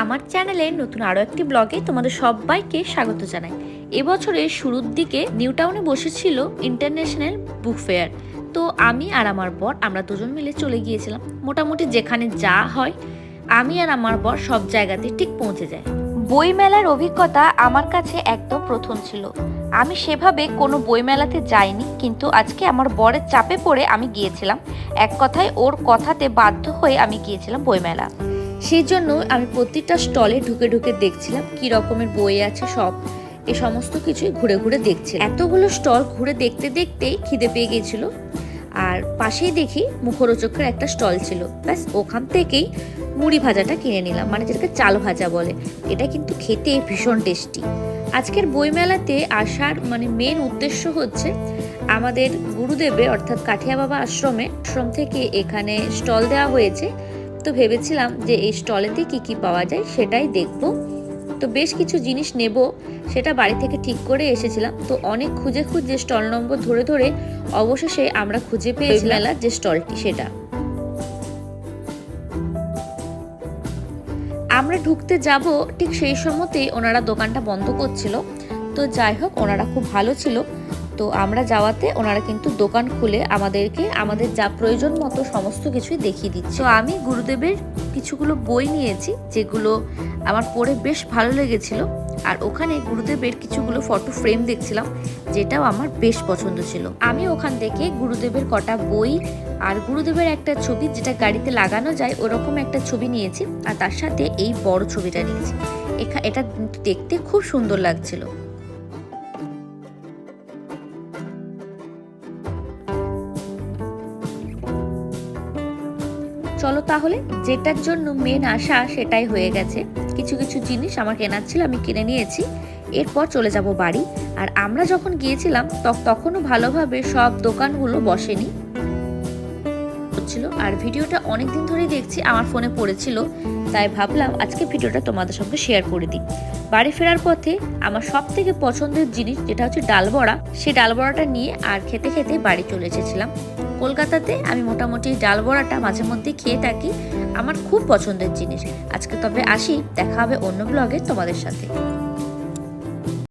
আমার চ্যানেলে নতুন আরও একটি ব্লগে তোমাদের সবাইকে স্বাগত জানাই। এবছরের শুরুর দিকে নিউ টাউনে বসেছিল ইন্টারন্যাশনাল বুক ফেয়ার। তো আমি আর আমার বর, আমরা দুজন মিলে চলে গিয়েছিলাম। মোটামুটি যেখানে যা হয়, আমি আর আমার বর সব জায়গাতে ঠিক পৌঁছে যায় বই মেলার অভিজ্ঞতা আমার কাছে একদম প্রথম ছিল। আমি সেভাবে কোনো বইমেলাতে যাইনি, কিন্তু আজকে আমার বরের চাপে পড়ে আমি গিয়েছিলাম। এক কথায় ওর কথাতে বাধ্য হয়ে আমি গিয়েছিলাম বইমেলা। সেই জন্য আমি প্রতিটা স্টলে ঢুকে ঢুকে দেখছিলাম কি রকমের বই আছে সব। এ সমস্ত কিছুই ঘুরে ঘুরে দেখছে। এতগুলো স্টল ঘুরে দেখতে দেখতেই খিদে পেয়ে গেছিল আর পাশেই দেখি মুখরোচকের একটা স্টল ছিল। ব্যাস, ওখান থেকেই মুড়ি ভাজাটা কিনে নিলাম। মানে যেটাকে চাল ভাজা বলে। এটা কিন্তু খেতে ভীষণ টেস্টি। আজকের বইমেলাতে আসার মানে মেন উদ্দেশ্য হচ্ছে আমাদের গুরুদেবের, অর্থাৎ কাঠিয়া বাবা আশ্রমে, আশ্রম থেকে এখানে স্টল দেওয়া হয়েছে। তো ভেবেছিলাম যে এই স্টলেতে কি কি পাওয়া যায় সেটাই দেখব। তো বেশ কিছু জিনিস নেব সেটা বাড়ি থেকে ঠিক করে এসেছিলাম। তো অনেক খুঁজে খুঁজে স্টল নম্বর ধরে ধরে অবশেষে আমরা খুঁজে পেয়েছি মেলার যে স্টলটি সেটা। আমরা ঢুকতে যাব ঠিক সেই সময়তেই ওনারা দোকানটা বন্ধ করছিল। তো যাই হোক ওনারা খুব ভালো ছিল। তো আমরা যাওয়াতে ওনারা কিন্তু দোকান খুলে আমাদেরকে আমাদের যা প্রয়োজন মতো সমস্ত কিছুই দেখিয়ে দিচ্ছে। তো আমি গুরুদেবের কিছুগুলো বই নিয়েছি, যেগুলো আমার পড়ে বেশ ভালো লেগেছিল। আর ওখানে গুরুদেবের কিছুগুলো ফটো ফ্রেম দেখছিলাম, যেটাও আমার বেশ পছন্দ ছিল। আমি ওখান থেকে গুরুদেবের কটা বই আর গুরুদেবের একটা ছবি যেটা গাড়িতে লাগানো যায়, ওরকম একটা ছবি নিয়েছি। আর তার সাথে এই বড় ছবিটা নিয়েছি। এটা দেখতে খুব সুন্দর লাগছিল। চলো তাহলে, যেটার জন্য মেন আশা সেটাই হয়ে গেছে। কিছু কিছু জিনিস আমার কেনার ছিল, আমি কিনে নিয়েছি। এরপর চলে যাব বাড়ি। আর আমরা যখন গিয়েছিলাম তখনও ভালোভাবে সব দোকানগুলো বসেনি। হচ্ছিল আর ভিডিওটা অনেক দিন ধরেই দেখছি, আমার ফোনে পড়েছিল। তাই ভাবলাম, আজকে ভিডিওটা তোমাদের সঙ্গে শেয়ার করে দিই। বাড়ি ফেরার পথে আমার সব থেকে পছন্দের জিনিস, যেটা হচ্ছে ডাল বড়া সেই নিয়ে আর খেতে খেতে বাড়ি চলে এসেছিলাম। কলকাতাতে আমি মোটামুটি ডাল বড়াটা মাঝে মধ্যে খেয়ে থাকি। আমার খুব পছন্দের জিনিস। আজকে তবে আসি, দেখা হবে অন্য ব্লগে তোমাদের সাথে।